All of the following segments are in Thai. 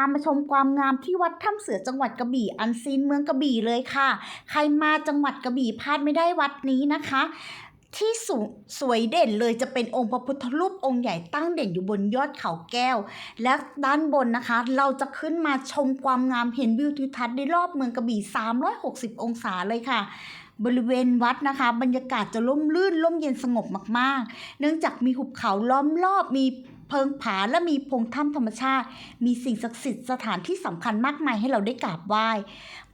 ามาชมความงามที่วัดถ้ำเสือจังหวัดกระบี่อันซีนเมืองกระบี่เลยค่ะ ใครมาจังหวัดกระบี่พลาดไม่ได้วัดนี้นะคะ ที่สวสวยเด่นเลยจะเป็นองค์พระพุทธรูปองค์ใหญ่ตั้งเด่นอยู่บนยอดเขาแก้ว และด้านบนนะคะ เราจะขึ้นมาชมความงามเห็นวิวทิวทัศน์ได้รอบเมืองกระบี่ 360 องศาเลยค่ะบริเวณวัดนะคะ บรรยากาศจะร่มรื่นร่มเย็นสงบมาก ๆ เนื่องจากมีหุบเขาล้อมรอบมี เพิงผาและมีพงถ้ำธรรมชาติ มีสิ่งศักดิ์สิทธิ์สถานที่สำคัญมากมายให้เราได้กราบไหว้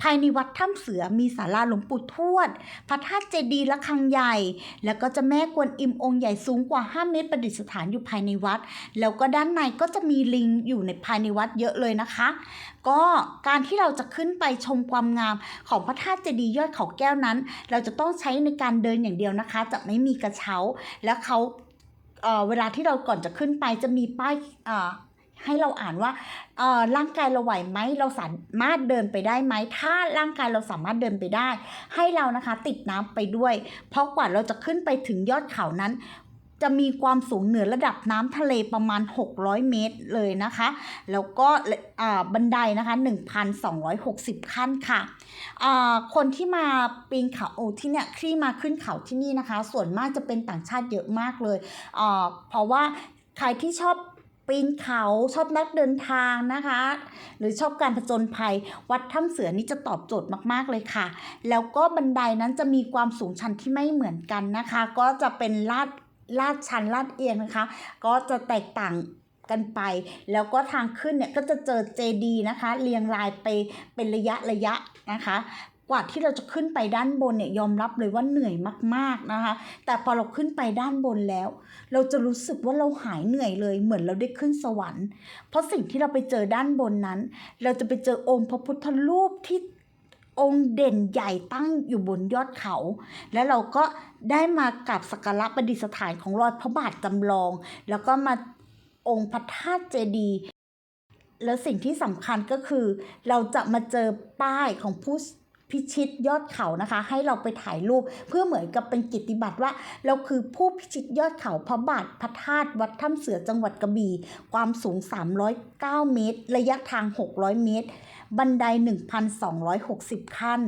ภายในวัดถ้ำเสือมีศาลาหลวงปู่ทวด พระธาตุเจดีย์ระฆังใหญ่ แล้วก็จะแม่กวนอิมองค์ใหญ่สูงกว่า 5 เมตรประดิษฐานอยู่ภายในวัด แล้วก็ด้านในก็จะมีลิงอยู่ในภายในวัดเยอะเลยนะคะ ก็การที่เราจะขึ้นไปชมความงามของพระธาตุเจดีย์ยอดเขาแก้วนั้น เราจะต้องใช้ในการเดินอย่างเดียวนะคะ จะไม่มีกระเช้า แล้วเขา เอ่อเวลาที่เราก่อนจะขึ้นไปจะมีป้ายเอ่อให้เราอ่านว่าเอ่อร่างกายเราไหวไหมเราสามารถเดินไปได้ไหม ถ้าร่างกายเราสามารถเดินไปได้ ให้เรานะคะติดน้ำไปด้วย เพราะกว่าเราจะขึ้นไปถึงยอดเขานั้น จะมีความสูงเหนือระดับน้ำทะเลประมาณ 600 เมตรเลยนะคะ แล้วก็บันไดนะคะ 1,260 ขั้นค่ะ คนที่มาปีนเขาโอที่เนี่ยที่มาขึ้นเขาที่นี่นะคะ ส่วนมากจะเป็นต่างชาติเยอะมากเลย เพราะว่าใครที่ชอบปีนเขาชอบนักเดินทางนะคะ หรือชอบการผจญภัย วัดถ้ำเสือนี่จะตอบโจทย์มากๆเลยค่ะ แล้วก็บันไดนั้นจะมีความสูงชันที่ไม่เหมือนกันนะคะ ก็จะเป็นลาด ลาดชันลาดเอียงนะคะ ก็จะแตกต่างกันไป แล้วก็ทางขึ้นเนี่ยก็จะเจอเจดีนะคะ เรียงรายไปเป็นระยะระยะนะคะกว่าที่เราจะขึ้นไปด้านบนเนี่ยยอมรับเลยว่าเหนื่อยมากๆนะคะ แต่พอเราขึ้นไปด้านบนแล้ว เราจะรู้สึกว่าเราหายเหนื่อยเลย เหมือนเราได้ขึ้นสวรรค์ เพราะสิ่งที่เราไปเจอด้านบนนั้น เราจะไปเจอองค์พระพุทธรูปที่ องค์เด่นใหญ่ตั้งอยู่บนยอดเขา แล้วเราก็ได้มากราบสักการะประดิษฐานของรอยพระบาทจำลอง แล้วก็มาองค์พระธาตุเจดีย์แล้วสิ่งที่สำคัญก็คือ เราจะมาเจอป้ายของผู้ พิชิตยอดเขานะคะ ให้เราไปถ่ายรูปเพื่อเหมือนกับเป็นกิตติบัตรว่า เราคือผู้พิชิตยอดเขาพระบาทพระธาตุวัดถ้ำเสือจังหวัดกระบี่ความสูง 309 เมตร ระยะทาง 600 เมตร บันได 1,260 ขั้น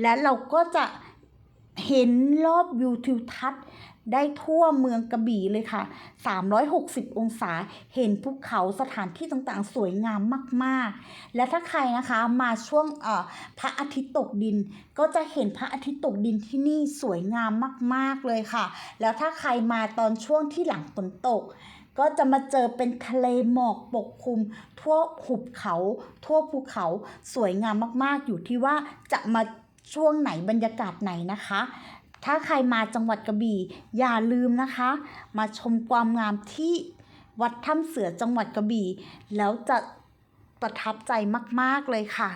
และเราก็จะ เห็นรอบวิวทิวทัศน์ได้ทั่วเมืองกระบี่เลยค่ะ 360 องศา เห็นภูเขาสถานที่ต่างๆ สวยงามมากๆ และถ้าใครนะคะมาช่วงเอ่อพระอาทิตย์ตกดิน ก็จะเห็นพระอาทิตย์ตกดินที่นี่สวยงามมากๆเลยค่ะ แล้วถ้าใครมาตอนช่วงที่หลังฝนตก ก็จะมาเจอเป็นทะเลหมอกปกคลุม ทั่วหุบเขา ทั่วภูเขาสวยงามมากๆ อยู่ที่ว่าจะมา ช่วงไหนบรรยากาศไหนนะคะ ถ้าใครมาจังหวัดกระบี่อย่าลืมนะคะ มาชมความงามที่วัดถ้ำเสือจังหวัดกระบี่ แล้วจะประทับใจมาก ๆ เลยค่ะ